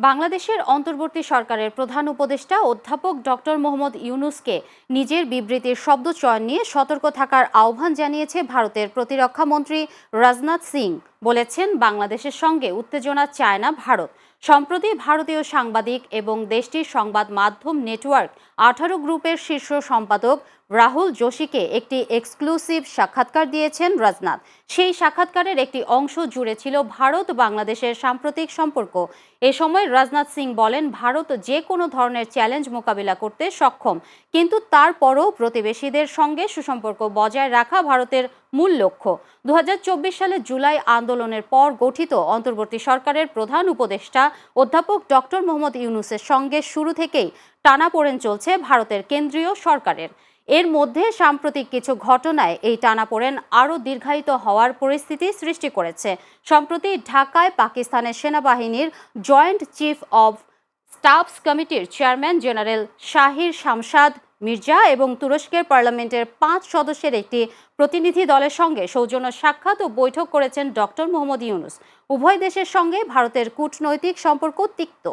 বাংলাদেশের অন্তর্বর্তী সরকারের প্রধান উপদেষ্টা অধ্যাপক ডক্টর মোহাম্মদ ইউনুসকে নিজের বিবৃতির শব্দ চয়ন নিয়ে সতর্ক থাকার আহ্বান জানিয়েছে ভারতের প্রতিরক্ষা মন্ত্রী রাজনাথ সিং, বলেছেন বাংলাদেশের সঙ্গে উত্তেজনা চায় না ভারত। সম্প্রতি ভারতীয় সাংবাদিক এবং দেশটির সংবাদ মাধ্যম নেটওয়ার্ক আঠারো গ্রুপের শীর্ষ সম্পাদক রাহুল যোশীকে একটি এক্সক্লুসিভ সাক্ষাৎকার দিয়েছেন রাজনাথ। সেই সাক্ষাৎকারের একটি অংশ জুড়ে ছিল ভারত বাংলাদেশের সাম্প্রতিক সম্পর্ক। এ সময় রাজনাথ সিং বলেন, ভারত যে কোনো ধরনের চ্যালেঞ্জ মোকাবিলা করতে সক্ষম, কিন্তু তারপরও প্রতিবেশীদের সঙ্গে সুসম্পর্ক বজায় রাখা ভারতের মূল লক্ষ্য। দু হাজার চব্বিশ সালে জুলাই আন্দোলনের পর গঠিত অন্তর্বর্তী সরকারের প্রধান উপদেষ্টা অধ্যাপক ডক্টর মোহাম্মদ ইউনুসের সঙ্গে শুরু থেকেই টানাপোড়েন চলছে ভারতের কেন্দ্রীয় সরকারের। এর মধ্যে সাম্প্রতিক কিছু ঘটনায় এই টানাপোড়েন আরও দীর্ঘায়িত হওয়ার পরিস্থিতি সৃষ্টি করেছে। সম্প্রতি ঢাকায় পাকিস্তানের সেনাবাহিনীর জয়েন্ট চিফ অব স্টাফস কমিটির চেয়ারম্যান জেনারেল শাহির শামশাদ মির্জা এবং তুরস্কের পার্লামেন্টের পাঁচ সদস্যের একটি প্রতিনিধি দলের সঙ্গে সৌজন্য সাক্ষাৎ ও বৈঠক করেছেন ডক্টর মোহাম্মদ ইউনুস। উভয় দেশের সঙ্গে ভারতের কূটনৈতিক সম্পর্ক তিক্ত।